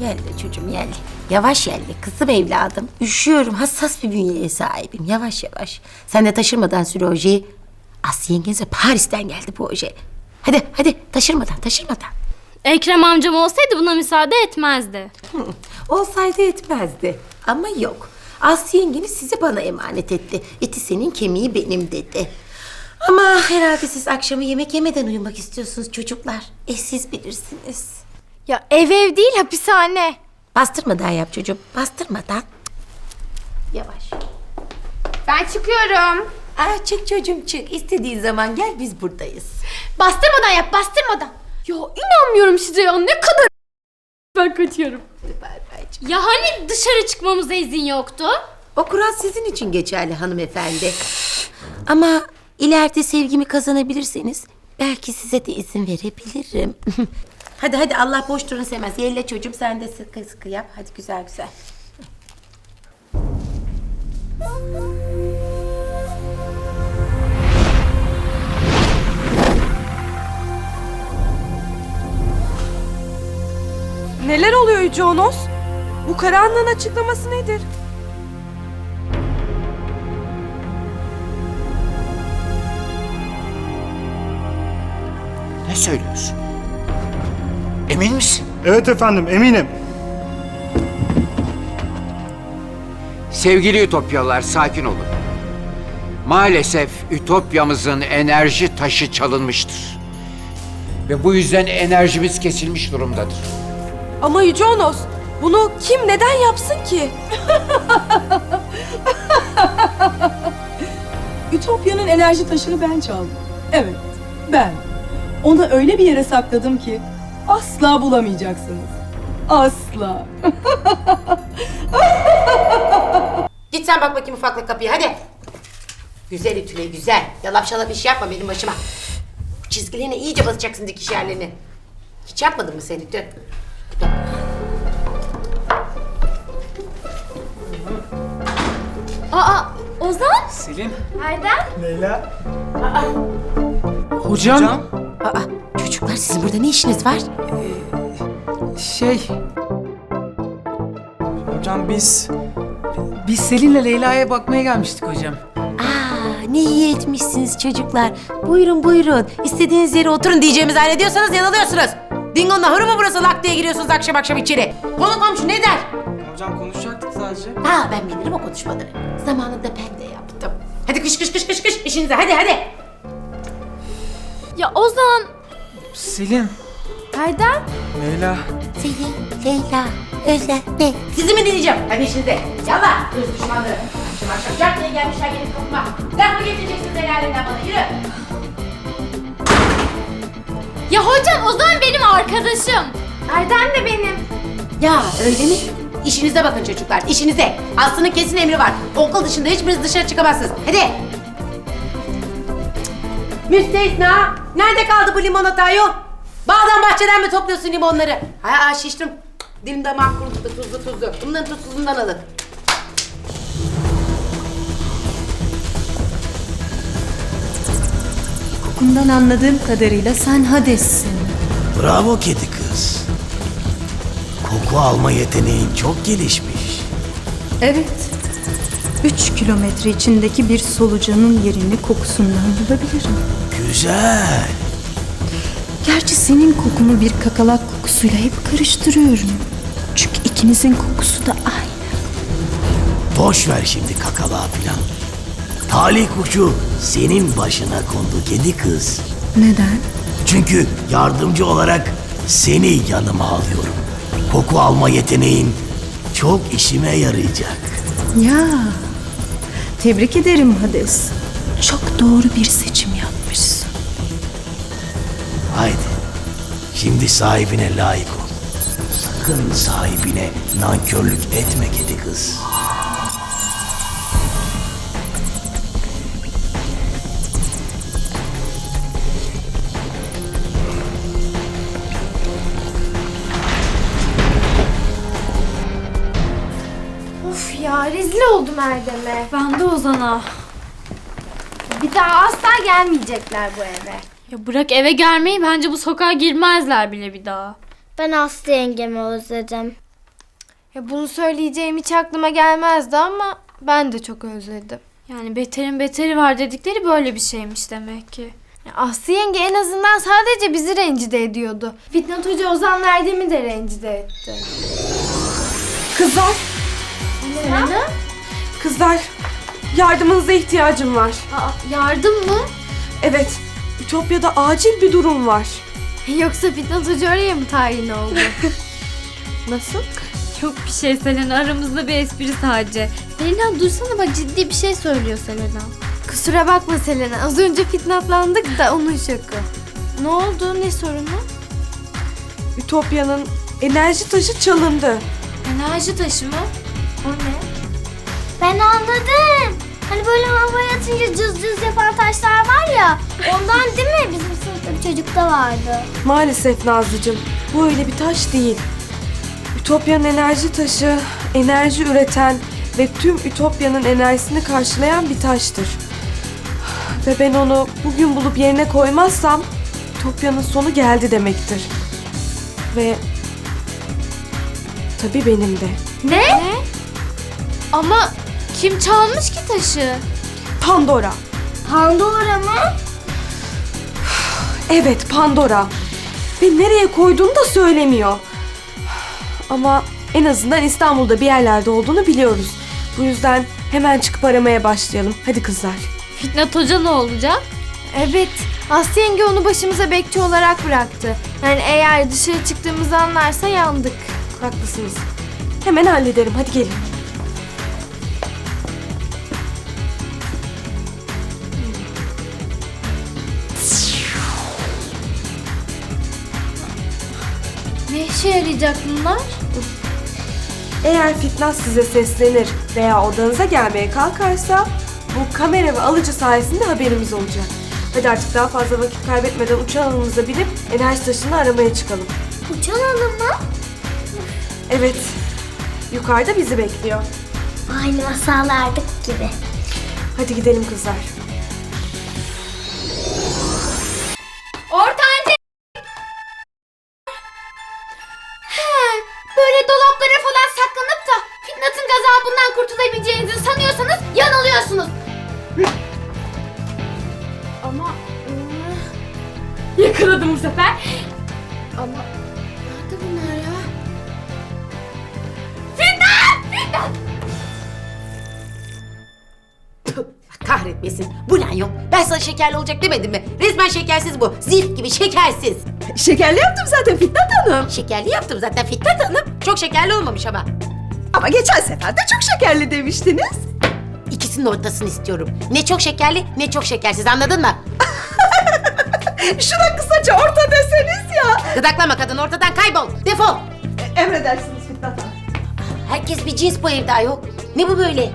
Yelle çocuğum yelle. Yavaş yelle kızım evladım. Üşüyorum hassas bir bünyeye sahibim. Yavaş yavaş. Sen de taşırmadan sür ojeyi. Aslı yengenize Paris'ten geldi bu oje. Hadi hadi taşırmadan taşırmadan. Ekrem amcam olsaydı buna müsaade etmezdi. Hı, Olsaydı etmezdi. Ama yok. Aslı yengeniz sizi bana emanet etti. Eti senin kemiği benim dedi. Ama herhalde siz akşamı yemek yemeden uyumak istiyorsunuz çocuklar. E siz bilirsiniz. Ya ev ev değil hapishane. Bastırmadan yap çocuğum. Bastırmadan. Yavaş. Ben çıkıyorum. Aa, çık çocuğum çık. İstediğin zaman gel biz buradayız. Bastırmadan yap bastırmadan. Ya inanmıyorum size ya ne kadar ben kaçıyorum. Ya hani dışarı çıkmamıza izin yoktu? O kural sizin için geçerli hanımefendi. Ama ileride sevgimi kazanabilirseniz belki size de izin verebilirim. hadi hadi Allah boş durun sevmez. Yelle çocuğum sen de sıkı sıkı yap. Hadi güzel güzel. Neler oluyor Yüce Onos? Bu karanlığın açıklaması nedir? Ne söylüyorsun? Emin misin? Evet efendim eminim. Sevgili Ütopyalılar sakin olun. Maalesef Ütopyamızın enerji taşı çalınmıştır. Ve bu yüzden enerjimiz kesilmiş durumdadır. Ama Yüce Onos bunu kim neden yapsın ki? Ütopya'nın enerji taşını ben çaldım. Evet, ben. Onu öyle bir yere sakladım ki asla bulamayacaksınız. Asla. Git sen bak bakayım ufaklık kapıya hadi. Güzel ütüle güzel. Yalap şalap iş yapma benim başıma. Bu çizgilerine iyice basacaksın dikiş yerlerini. Hiç yapmadın mı sen ütü? Aa Ozan? Selim. Erdem? Hocam. Aa, çocuklar sizin burada ne işiniz var? Şey. Hocam biz... Biz Selin'le Leyla'ya bakmaya gelmiştik hocam. Aa, ne iyi etmişsiniz çocuklar. Buyurun buyurun. İstediğiniz yere oturun diyeceğimizi zannediyorsanız yanılıyorsunuz. Dingo'nun ahırı mı burası lak diye giriyorsunuz akşam akşam içeri. Konu komşu ne der? Hocam konuşacaktık sadece. Ha ben bilirim o konuşmaları. Zamanında ben de yaptım. Hadi kış kış kış kış kış işinize hadi hadi. Ya Ozan. Selim. Erdem? Leyla. Selin, Leyla, Özlem, ben. Sizi mi dinleyeceğim? Hadi işinize. Yallah hırs düşmanları. Akşam akşam cart diye gelmişler gelip kapıma. Laf mı getireceksiniz el alemden bana yürü. Ya hocam Ozan benim arkadaşım. Erdem de benim. Ya öyle mi? İşinize bakın çocuklar, işinize. Aslı'nın kesin emri var. Okul dışında hiçbiriniz dışarı çıkamazsınız. Hadi. Müstesna, nerede kaldı bu limonatayo? Bağdan bahçeden mi topluyorsun limonları? Ha, ha şiştim. Dilim damağım kurudu, tuzlu tuzlu. Bunların tuzsuzundan alın. Kokundan anladığım kadarıyla sen Hades'sin. Bravo kedi kız. Koku alma yeteneğin çok gelişmiş. Evet. Üç kilometre içindeki bir solucanın yerini kokusundan bulabilirim. Güzel. Gerçi senin kokunu bir kakalak kokusuyla hep karıştırıyorum. Çünkü ikimizin kokusu da aynı. Boş ver şimdi kakala filan. Talih kuşu senin başına kondu kedi kız. Neden? Çünkü yardımcı olarak seni yanıma alıyorum. Koku alma yeteneğin çok işime yarayacak. Ya. Tebrik ederim Hades. Çok doğru bir seçim yapmışsın. Haydi. Şimdi sahibine layık ol. Sakın sahibine nankörlük etme kedi kız. Erdem'e. Ben de Ozan'a. Bir daha asla gelmeyecekler bu eve. Ya bırak eve gelmeyi bence bu sokağa girmezler bile bir daha. Ben Aslı yengemi özledim. Ya bunu söyleyeceğim hiç aklıma gelmezdi ama ben de çok özledim. Yani beterin beteri var dedikleri böyle bir şeymiş demek ki. Ya Aslı yenge en azından sadece bizi rencide ediyordu. Fitnat Hoca Ozan Erdem'i de rencide etti. Kızlar, Selena? Kızlar. Yardımınıza ihtiyacım var. Aa, yardım mı? Evet, Ütopya'da acil bir durum var. Yoksa Fitnat Hoca oraya mı tayin oldu? Nasıl? Yok bir şey Selena aramızda bir espri sadece. Selena dursana bak ciddi bir şey söylüyor Selena. Kusura bakma Selena. Az önce fitnatlandık da onun şoku. Ne oldu? Ne sorunu? Ütopya'nın enerji taşı çalındı. Enerji taşı mı? Ne? Ben anladım. Hani böyle havaya atınca cız cız yapan taşlar var ya. Ondan değil mi? Bizim sınıfta bir çocukta vardı. Maalesef Nazlıcığım, bu öyle bir taş değil. Ütopya'nın enerji taşı, enerji üreten ve tüm Ütopya'nın enerjisini karşılayan bir taştır. Ve ben onu bugün bulup yerine koymazsam Ütopya'nın sonu geldi demektir. Ve tabii benim de. Ne? Ama kim çalmış ki taşı? Pandora. Pandora mı? Evet Pandora. Ve nereye koyduğunu da söylemiyor. Ama en azından İstanbul'da bir yerlerde olduğunu biliyoruz. Bu yüzden hemen çıkıp aramaya başlayalım. Hadi kızlar. Fitnat Hoca ne olacak? Evet. Aslı yenge onu başımıza bekçi olarak bıraktı. Yani eğer dışarı çıktığımızı anlarsa yandık. Haklısınız. Hemen hallederim. Hadi gelin. İşe yarayacak bunlar? Eğer Fitnat size seslenir veya odanıza gelmeye kalkarsa bu kamera ve alıcı sayesinde haberimiz olacak. Hadi artık daha fazla vakit kaybetmeden uçan alımıza binip enerji taşını aramaya çıkalım. Uçan hanım mı? Evet. Yukarıda bizi bekliyor. Aynı masallardaki gibi. Hadi gidelim kızlar. Ortancı! Şekerli olacak demedim mi? Resmen şekersiz bu. Zift gibi şekersiz. Şekerli yaptım zaten Fitnat Hanım. Şekerli yaptım zaten Fitnat Hanım. Çok şekerli olmamış ama. Ama geçen sefer de çok şekerli demiştiniz. İkisinin ortasını istiyorum. Ne çok şekerli ne çok şekersiz anladın mı? Şuna kısaca orta deseniz ya. Gıdaklama kadın ortadan kaybol. Defol. Emredersiniz Fitnat Hanım. Herkes bir cins bu evde yok. Ne bu böyle?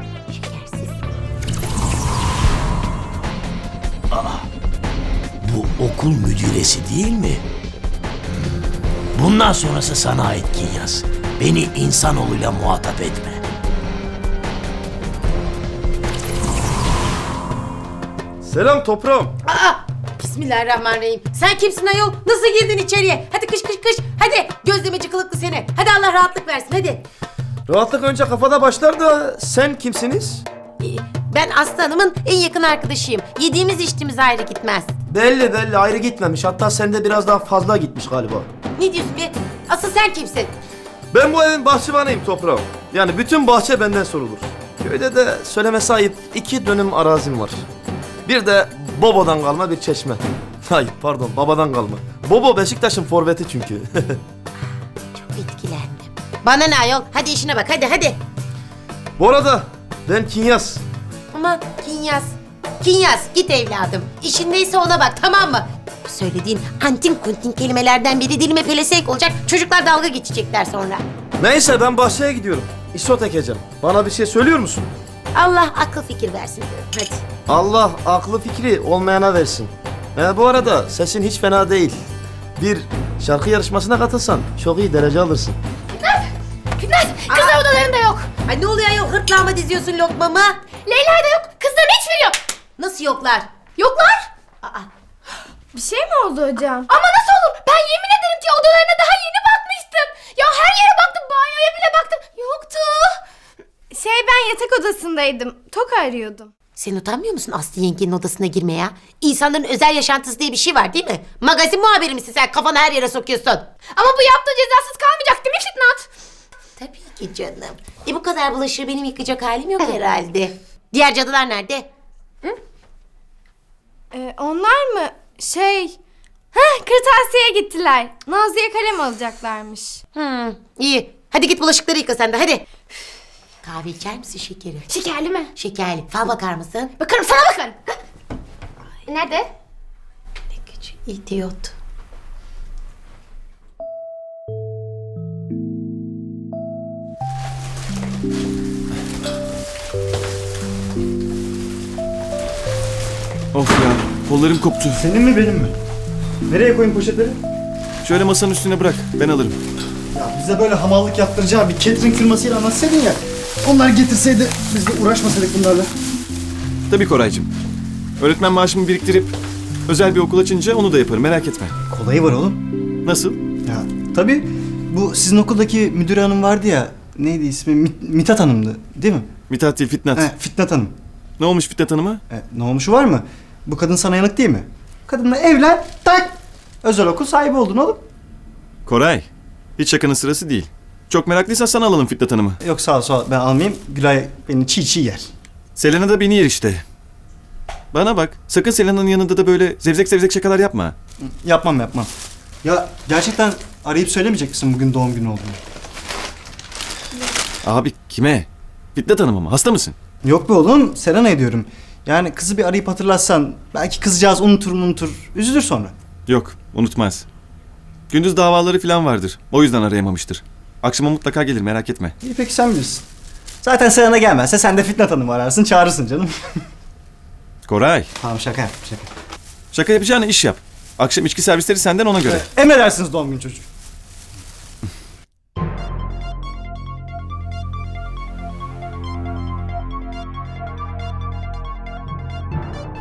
Okul müdüresi değil mi? Bundan sonrası sana ait Kinyas. Beni insanoğluyla muhatap etme. Selam toprağım. Aa! Bismillahirrahmanirrahim. Sen kimsin ayol? Nasıl girdin içeriye? Hadi kış kış kış. Hadi gözlemeci kılıklı seni. Hadi Allah rahatlık versin hadi. Rahatlık önce kafada başlar da sen kimsiniz? Ee, Ben Aslı Hanım'ın en yakın arkadaşıyım. Yediğimiz içtiğimiz ayrı gitmez. Belli belli ayrı gitmemiş. Hatta sende biraz daha fazla gitmiş galiba. Ne diyorsun be? Asıl sen kimsin? Ben bu evin bahçıvanıyım toprağım. Yani bütün bahçe benden sorulur. Köyde de söyleme sahip iki dönüm arazim var. Bir de Bobo'dan kalma bir çeşme. Hayır pardon babadan kalma. Bobo Beşiktaş'ın forveti çünkü. Çok etkilendim. Bana ne ayol? Hadi işine bak hadi hadi. bu arada ben Kinyas. Ama Kinyas. Kinyas git evladım. İşin neyse ona bak tamam mı? Bu söylediğin antin kuntin kelimelerden biri dilime pelesek olacak. Çocuklar dalga geçecekler sonra. Neyse ben bahçeye gidiyorum. İsot ekeceğim. Bana bir şey söylüyor musun? Allah akıl fikir versin diyorum hadi. Allah aklı fikri olmayana versin. E, bu arada sesin hiç fena değil. Bir şarkı yarışmasına katılsan çok iyi derece alırsın. Fitnat! Kızlar odalarında yok. Ay ne oluyor ayol hırtlağıma diziyorsun lokmamı? Leyla da yok. Kızların hiçbiri yok. Nasıl yoklar? Yoklar. Aa, Bir şey mi oldu hocam? Ama nasıl olur? Ben yemin ederim ki odalarına daha yeni bakmıştım. Ya her yere baktım, banyoya bile baktım. Yok. odasındaydım. Toka arıyordum. Sen utanmıyor musun Aslı yengenin odasına girmeye ya? İnsanların özel yaşantısı diye bir şey var değil mi? Magazin muhabiri misin sen? Kafanı her yere sokuyorsun. Ama bu yaptığı cezasız kalmayacak değil mi Fitnat? Tabii ki canım. E bu kadar bulaşığı benim yıkayacak halim yok herhalde. Diğer cadılar nerede? Ee, onlar mı? Şey... Heh, kırtasiyeye gittiler. Nazlı'ya kalem alacaklarmış. Hmm, iyi. Hadi git bulaşıkları yıka sen de hadi. Kahve içer misin şekeri? Şekerli mi? Şekerli. Fal bakar mısın? Bakarım sana bakın. Nerede? Ne küçük idiot. Of ya kollarım koptu. Senin mi benim mi? Nereye koyayım poşetleri? Şöyle masanın üstüne bırak ben alırım. Ya bize böyle hamallık yaptıracağı bir catering firmasıyla anlatsaydın ya. Onlar getirseydi biz de uğraşmasaydık bunlarla. Tabii Koraycığım. Öğretmen maaşımı biriktirip özel bir okul açınca onu da yaparım merak etme. Kolayı var oğlum. Nasıl? Ya tabii bu sizin okuldaki müdür hanım vardı ya. Neydi ismi? Mit- Mithat Hanım'dı değil mi? Mithat değil Fitnat. He, Fitnat Hanım. Ne olmuş Fitnat Hanım'a? E, ne olmuşu var mı? Bu kadın sana yanık değil mi? Kadınla evlen, tak! Özel okul sahibi oldun oğlum. Koray. Hiç şakanın sırası değil. Çok meraklıysan sana alalım Fitnat Hanım'ı. Yok sağ ol sağ ol ben almayayım. Gülay beni çiğ çiğ yer. Selena da beni yer işte. Bana bak sakın Selena'nın yanında da böyle zevzek zevzek şakalar yapma. Yapmam yapmam. Ya gerçekten arayıp söylemeyecek misin bugün doğum günü olduğunu? Abi kime? Fitnat Hanım'a mı? Hasta mısın? Yok be oğlum Serena'ya diyorum. Yani kızı bir arayıp hatırlatsan belki kızcağız unutur unutur üzülür sonra. Yok unutmaz. Gündüz davaları falan vardır. O yüzden arayamamıştır. Akşama mutlaka gelir merak etme. İyi peki sen bilirsin. Zaten Serena gelmezse sen de Fitnat Hanım'ı ararsın çağırırsın canım. Koray. tamam şaka yaptım şaka. Şaka yapacağına iş yap. Akşam içki servisleri senden ona göre. Emredersiniz doğum günü çocuğu.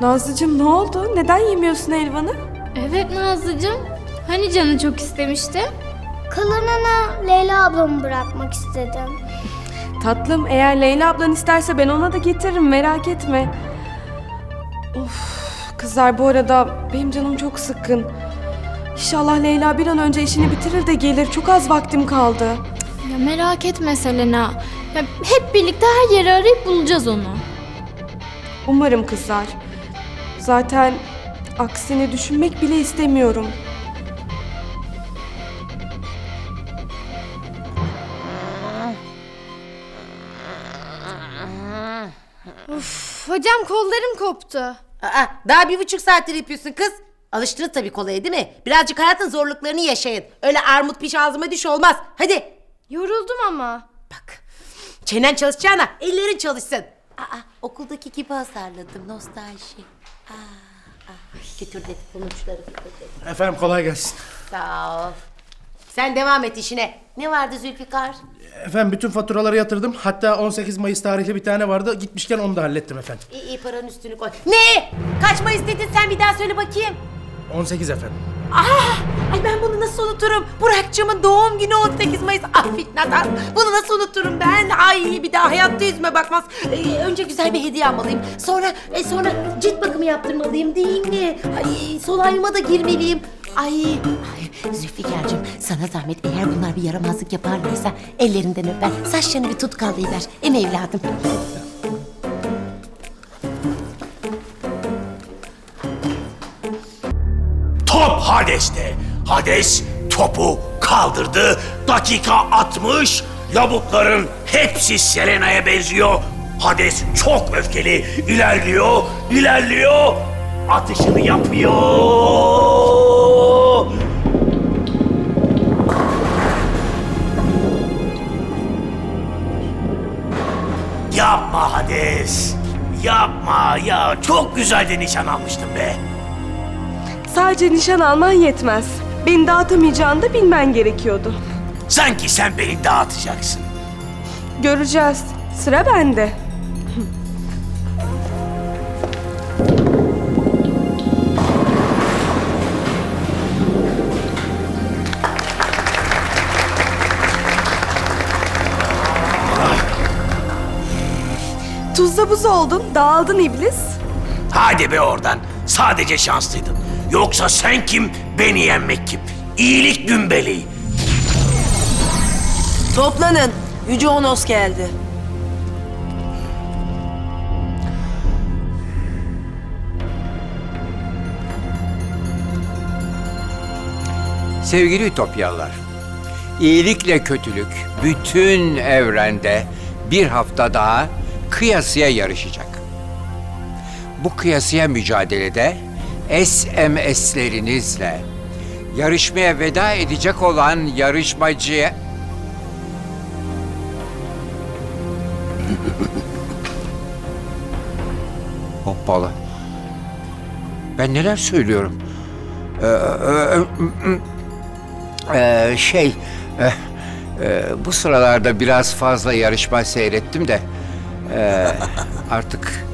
Nazlıcığım ne oldu? Neden yemiyorsun helvanı? Evet Nazlıcığım. Hani canı çok istemişti? Kalanını Leyla ablamı bırakmak istedim. Tatlım eğer Leyla ablan isterse ben ona da getiririm merak etme. Of kızlar bu arada benim canım çok sıkkın. İnşallah Leyla bir an önce işini bitirir de gelir. Çok az vaktim kaldı. Ya merak etme Selena. Ya hep birlikte her yeri arayıp bulacağız onu. Umarım kızlar. Zaten aksini düşünmek bile istemiyorum. Uf, hocam kollarım koptu. Aa, daha bir buçuk saattir yapıyorsun kız. Alıştınız tabii kolaya değil mi? Birazcık hayatın zorluklarını yaşayın. Öyle armut piş ağzıma düş olmaz. Hadi. Yoruldum ama. Bak. Çenen çalışacağına ellerin çalışsın. Aa, okuldaki gibi hasarladım nostalji. Aa, aa. Götür sonuçları. Efendim kolay gelsin. Sağ ol. Sen devam et işine. Ne vardı Zülfikar? Efendim bütün faturaları yatırdım. Hatta 18 Mayıs tarihli bir tane vardı. Gitmişken onu da hallettim efendim. İyi iyi paranın üstünü koy. Ne? Kaç Mayıs dedin sen bir daha söyle bakayım. 18 efendim. Ah! Ay ben bunu nasıl unuturum? Burak'cığımın doğum günü 18 Mayıs. Ah Fitnat ah! Bunu nasıl unuturum ben? Ay bir daha hayatta yüzüme bakmaz. Ee, önce güzel bir hediye almalıyım. Sonra e, sonra cilt bakımı yaptırmalıyım değil mi? Ay solaryuma da girmeliyim. Ay, ay Zülfikar'cığım sana zahmet eğer bunlar bir yaramazlık yaparlarsa ellerinden öper. Saçlarını bir tutkallayıver. Em evladım. Top Hades'te. Hades topu kaldırdı. Dakika 60. Labutların hepsi Selena'ya benziyor. Hades çok öfkeli. İlerliyor, ilerliyor. Atışını yapıyor. Yapma Hades. Yapma ya. Çok güzel de nişan almıştım be. Sadece nişan alman yetmez. Beni dağıtamayacağını da bilmen gerekiyordu. Sanki sen beni dağıtacaksın. Göreceğiz. Sıra bende. tuzla buz oldun, dağıldın iblis. Hadi be oradan. Sadece şanslıydın. Yoksa sen kim, beni yenmek kim? İyilik dümbeli. Toplanın. Yüce Onos geldi. Sevgili Ütopyalılar, iyilikle kötülük bütün evrende bir hafta daha kıyasıya yarışacak. Bu kıyasıya mücadelede SMS'lerinizle yarışmaya veda edecek olan yarışmacıya... Hoppala. Ben neler söylüyorum? Ee, e, e, şey, e, e, bu sıralarda biraz fazla yarışma seyrettim de e, artık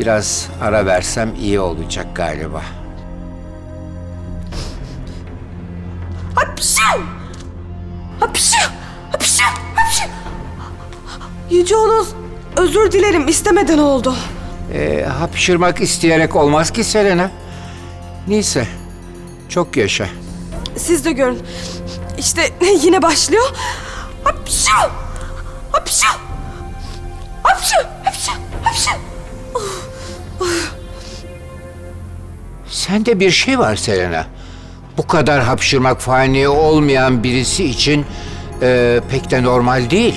biraz ara versem iyi olacak galiba. Hapşu! Hapşu! Hapşu! Hapşu! Yüce Onos, özür dilerim istemeden oldu. E, hapşırmak isteyerek olmaz ki Selena. Neyse, çok yaşa. Siz de görün. İşte yine başlıyor. Sende bir şey var Selena. Bu kadar hapşırmak fani olmayan birisi için e, pek de normal değil.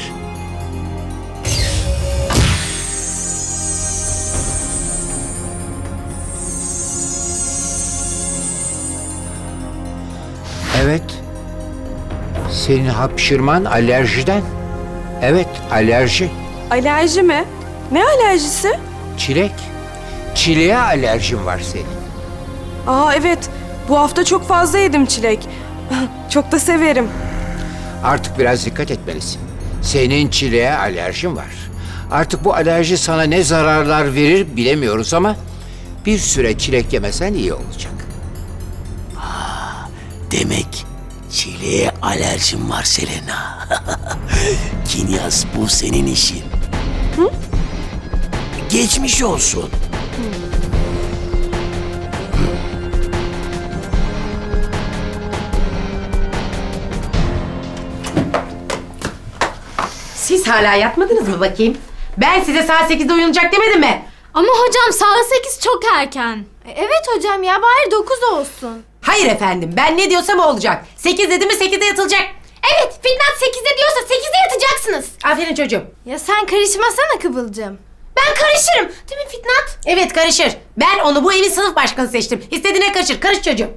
Evet. Senin hapşırman alerjiden. Evet, alerji. Alerji mi? Ne alerjisi? Çilek. Çileğe alerjin var senin. Aa evet. Bu hafta çok fazla yedim çilek. çok da severim. Artık biraz dikkat etmelisin. Senin çileğe alerjin var. Artık bu alerji sana ne zararlar verir bilemiyoruz ama bir süre çilek yemesen iyi olacak. Demek çileğe alerjin var Selena. Kinyas bu senin işin. Geçmiş olsun. Siz hala yatmadınız mı bakayım? Ben size saat 8'de uyunacak demedim mi? Ama hocam saat 8 çok erken. E, Evet hocam ya bari 9 olsun. Hayır efendim ben ne diyorsam o olacak. 8 dedi mi 8'de yatılacak. Evet Fitnat 8'de diyorsa 8'de yatacaksınız. Aferin çocuğum. Ya sen karışmasana Kıvılcım. Ben karışırım. Değil mi Fitnat? Evet karışır. Ben onu bu evin sınıf başkanı seçtim. İstediğine karışır. Karış çocuğum.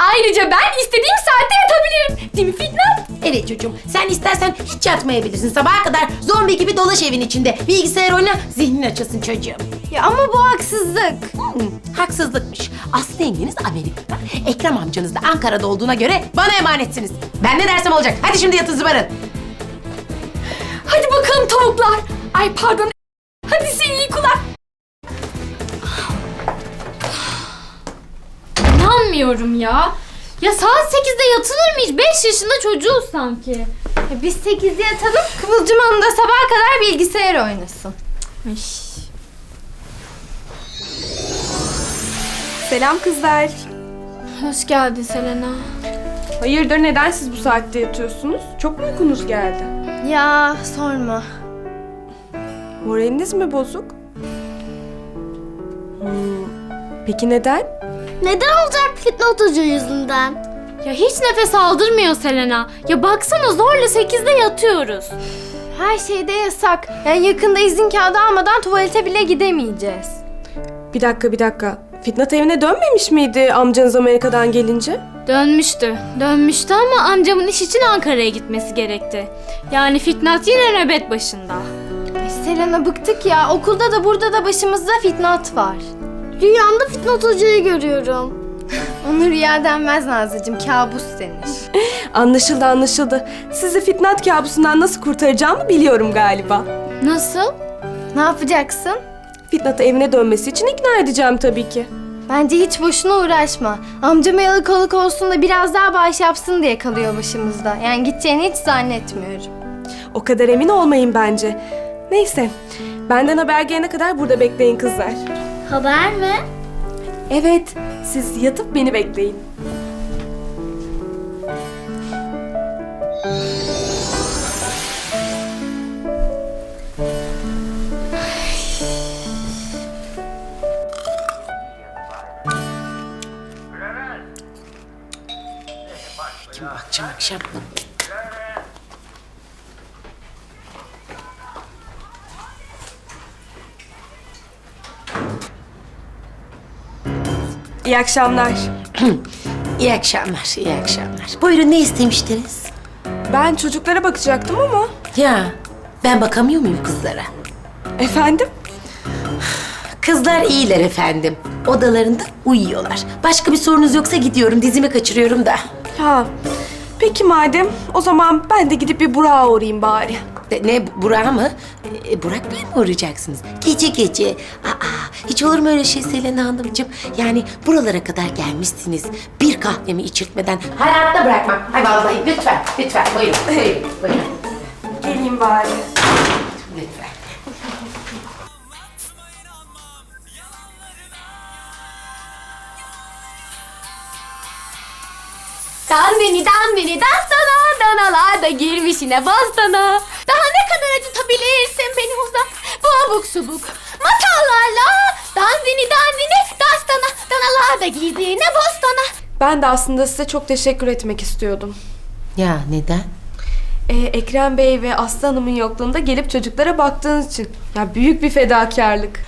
Ayrıca ben istediğim saatte yatabilirim. Değil mi Fitnat? Evet çocuğum. Sen istersen hiç yatmayabilirsin. Sabaha kadar zombi gibi dolaş evin içinde. Bilgisayar oyna, zihnin açılsın çocuğum. Ya ama bu haksızlık. Hmm, haksızlıkmış. Aslı yengeniz Amerika'da. Ekrem amcanız da Ankara'da olduğuna göre bana emanetsiniz. Ben ne dersem olacak. Hadi şimdi yatın zıbarın. Hadi bakalım tavuklar. Ay pardon. Hadi seni iyi kulak. İnanmıyorum ya. Ya saat 8'de yatılır mı hiç? 5 yaşında çocuğuz sanki. Ya biz 8'de yatalım. Kıvılcım Hanım da sabaha kadar bilgisayar oynasın. Selam kızlar. Hoş geldin Selena. Hayırdır neden siz bu saatte yatıyorsunuz? Çok mu uykunuz geldi? Ya sorma. Moraliniz mi bozuk? Hmm, Peki neden? Neden olacak Fitnat Hoca yüzünden? Ya hiç nefes aldırmıyor Selena. Ya baksana zorla 8'de yatıyoruz. Her şeyde yasak. Yani yakında izin kağıdı almadan tuvalete bile gidemeyeceğiz. Bir dakika bir dakika. Fitnat evine dönmemiş miydi amcanız Amerika'dan gelince? Dönmüştü. Dönmüştü ama amcamın iş için Ankara'ya gitmesi gerekti. Yani Fitnat yine nöbet başında. Ay Selena bıktık ya. Okulda da burada da başımızda Fitnat var. Rüyamda Fitnat Hoca'yı görüyorum. Onu rüya denmez Nazlıcığım. Kabus denir. Anlaşıldı anlaşıldı. Sizi Fitnat kabusundan nasıl kurtaracağımı biliyorum galiba. Nasıl? Ne yapacaksın? Fitnat'ı evine dönmesi için ikna edeceğim tabii ki. Bence hiç boşuna uğraşma. Amcama yalakalık olsun da biraz daha bağış yapsın diye kalıyor başımızda. Yani gideceğini hiç zannetmiyorum. O kadar emin olmayın bence. Neyse, Benden haber gelene kadar burada bekleyin kızlar. Haber mi? Evet, siz yatıp beni bekleyin. Kim bakacağım akşam? İyi akşamlar. İyi akşamlar, iyi akşamlar. Buyurun ne istemiştiniz? Ben çocuklara bakacaktım ama... Ya ben bakamıyor muyum kızlara? Efendim? Kızlar iyiler efendim. Odalarında uyuyorlar. Başka bir sorunuz yoksa gidiyorum. Dizimi kaçırıyorum da. Ha, peki madem o zaman ben de gidip bir Burak'a uğrayayım bari. Ne Burak mı? E, Burak Bey mi uğrayacaksınız? Gece gece. Aa, hiç olur mu öyle şey Selena Hanımcığım? Yani buralara kadar gelmişsiniz. Bir kahvemi içirtmeden hayatta bırakmam. Ay vallahi lütfen, lütfen. Buyurun, buyurun, buyurun. Geleyim bari. Lütfen. Danvini danvini dastana, danalar da girmiş yine bostana. Daha ne kadar acıtabilirsin beni uzak, bu abuk subuk masallarla. Danvini danvini dastana, danalar da girdi yine bostana. Ben de aslında size çok teşekkür etmek istiyordum. Ya neden? Ee, Ekrem Bey ve Aslı Hanım'ın yokluğunda gelip çocuklara baktığınız için. Ya büyük bir fedakarlık.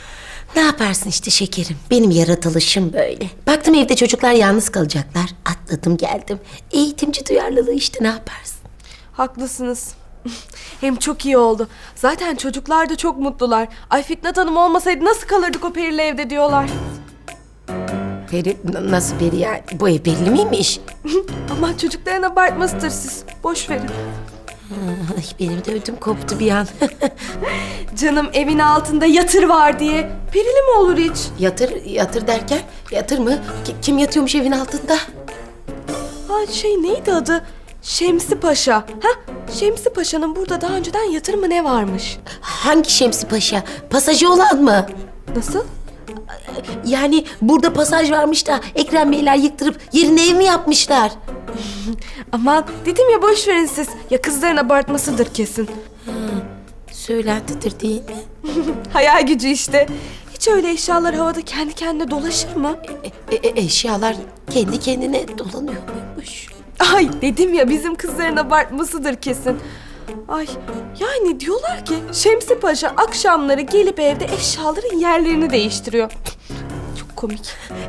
Ne yaparsın işte şekerim. Benim yaratılışım böyle. Baktım evde çocuklar yalnız kalacaklar. Atladım geldim. Eğitimci duyarlılığı işte ne yaparsın? Haklısınız. Hem çok iyi oldu. Zaten çocuklar da çok mutlular. Ay Fitnat Hanım olmasaydı nasıl kalırdık o perili evde diyorlar. Peri, n- nasıl peri yani? Bu ev belli miymiş? Ama çocukların abartmasıdır siz. Boş verin. Ay benim de ödüm koptu bir an. Canım evin altında yatır var diye. Perili mi olur hiç? yatır, yatır derken yatır mı? Ki- Kim yatıyormuş evin altında? Ha şey neydi adı? Şemsi Paşa. Ha? Şemsi Paşa'nın burada daha önceden yatır mı ne varmış? Hangi Şemsi Paşa? Pasajı olan mı? Nasıl? Yani burada pasaj varmış da Ekrem Beyler yıktırıp yerine ev mi yapmışlar? Aman dedim ya boş verin siz. Ya kızların abartmasıdır kesin. Söylentidir değil mi? Hayal gücü işte. Hiç öyle eşyalar havada kendi kendine dolaşır mı? E, e, eşyalar kendi kendine dolanıyor muymuş? Ay dedim ya bizim kızların abartmasıdır kesin. Ay yani diyorlar ki Şemsi Paşa akşamları gelip evde eşyaların yerlerini değiştiriyor. Çok komik.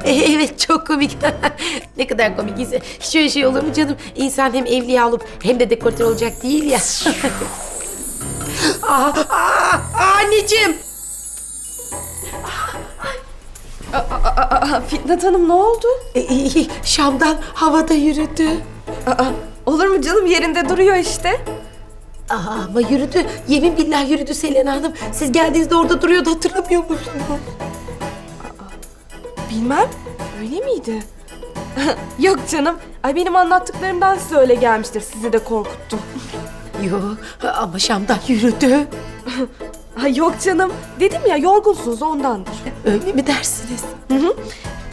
E, evet çok komik. ne kadar komik ise. Hiç öyle şey olur mu canım? İnsan hem evliya olup hem de dekoratör olacak değil ya. aa, aa, anneciğim. Aa, aa, Fitnat Hanım ne oldu? E, e, Şam'dan havada yürüdü. Aa, olur mu canım yerinde duruyor işte. Aa, ama yürüdü. Yemin billah yürüdü Selena Hanım. Siz geldiğinizde orada duruyordu hatırlamıyor musunuz? Bilmem öyle miydi? Yok canım. Ay benim anlattıklarımdan size öyle gelmiştir. Sizi de korkuttum. Yok ama Şam'dan yürüdü. Ha yok canım. Dedim ya yorgunsunuz ondandır. Öyle mi dersiniz? Hı hı.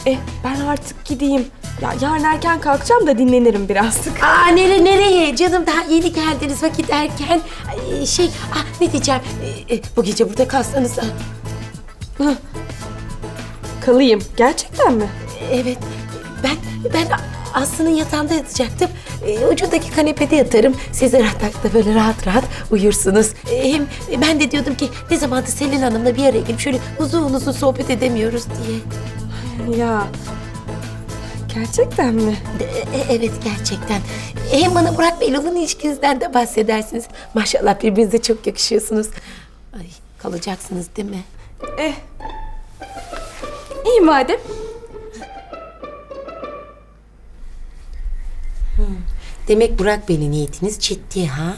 E ben artık gideyim. Ya yarın erken kalkacağım da dinlenirim birazcık. Aa nere nereye canım daha yeni geldiniz vakit erken. Ay, şey ah ne diyeceğim E, e, bu gece burada kalsanız. Kalayım. Gerçekten mi? Evet ben ben Aslı'nın yatağında yatacaktım. E, ucundaki kanepede yatarım. Siz de yatakta böyle rahat rahat uyursunuz. E, hem ben de diyordum ki ne zamandır Selin Hanım'la bir araya gelip şöyle uzun uzun sohbet edemiyoruz diye. Ya. Gerçekten mi? E, e, evet gerçekten. Hem bana Burak Bey'le olan ilişkinizden de bahsedersiniz. Maşallah birbirinize çok yakışıyorsunuz. Ay, kalacaksınız değil mi? Eh. İyi madem. Demek Burak Bey'le niyetiniz ciddi ha?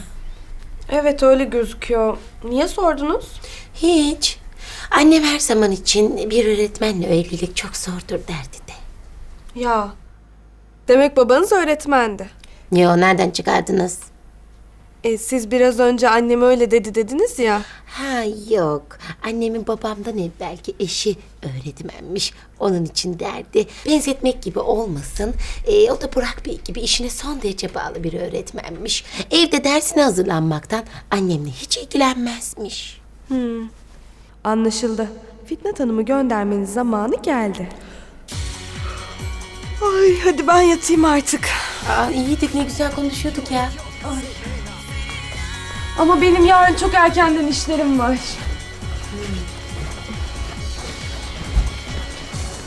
Evet öyle gözüküyor. Niye sordunuz? Hiç. Annem her zaman için bir öğretmenle evlilik çok zordur derdi de. Ya. Demek babanız öğretmendi. Yo nereden çıkardınız? E, siz biraz önce annem öyle dedi dediniz ya. Ha yok. Annemin babamdan evvelki eşi öğretmenmiş. Onun için derdi. Benzetmek gibi olmasın. Ee, o da Burak Bey gibi işine son derece bağlı bir öğretmenmiş. Evde dersine hazırlanmaktan annemle hiç ilgilenmezmiş. Hmm. Anlaşıldı. Fitnat Hanım'ı göndermenin zamanı geldi. Ay hadi ben yatayım artık. Aa, iyiydik ne güzel konuşuyorduk ya. Ama benim yarın çok erkenden işlerim var.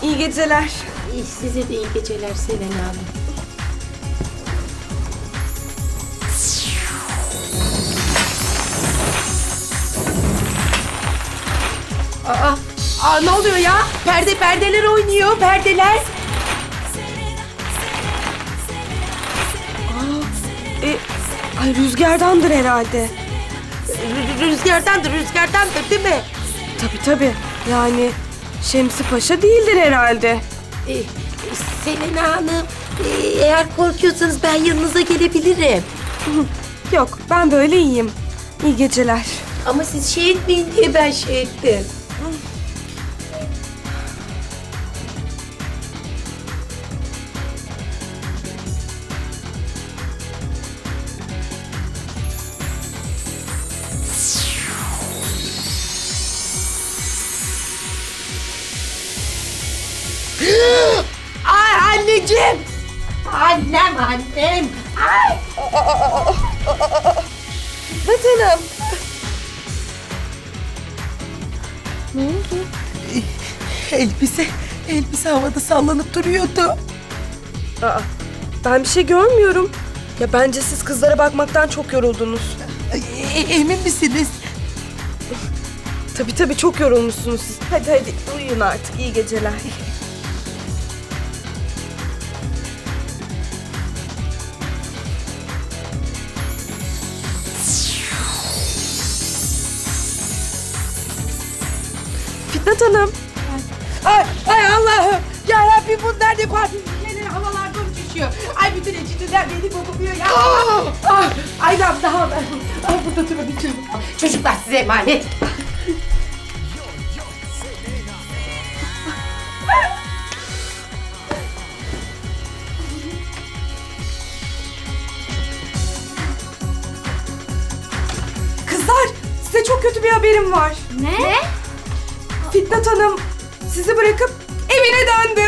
İyi geceler. İyi, Size de iyi geceler Selena Hanım. Aa, aa ne oluyor ya? Perde perdeler oynuyor, perdeler. E, ay rüzgardandır herhalde. Rü- Rüzgardandır, rüzgardandır değil mi? Tabii tabii. Yani Şemsi Paşa değildir herhalde. Ee, Selena Hanım, e, eğer korkuyorsanız ben yanınıza gelebilirim. Yok ben böyle iyiyim. İyi geceler. Ama siz şey etmeyin diye ben şey ettim. Anneciğim! Annem annem! Ay! Vatanım. Elbise, elbise havada sallanıp duruyordu. Aa, ben bir şey görmüyorum. Ya bence siz kızlara bakmaktan çok yoruldunuz. E, emin misiniz? Tabii tabii çok yorulmuşsunuz siz. Hadi hadi uyuyun artık. İyi geceler. Hanım. Ay, ay Allah'ım! Ya Rabbim bunlar ne parfümleri havalarda uçuşuyor. Ay bütün içinizden beni kokuluyor ya. Ah, ay daha daha Ay burada durabileceğim. Çocuklar size emanet. Kızlar size çok kötü bir haberim var. Ne? Fitnat Hanım sizi bırakıp evine döndü.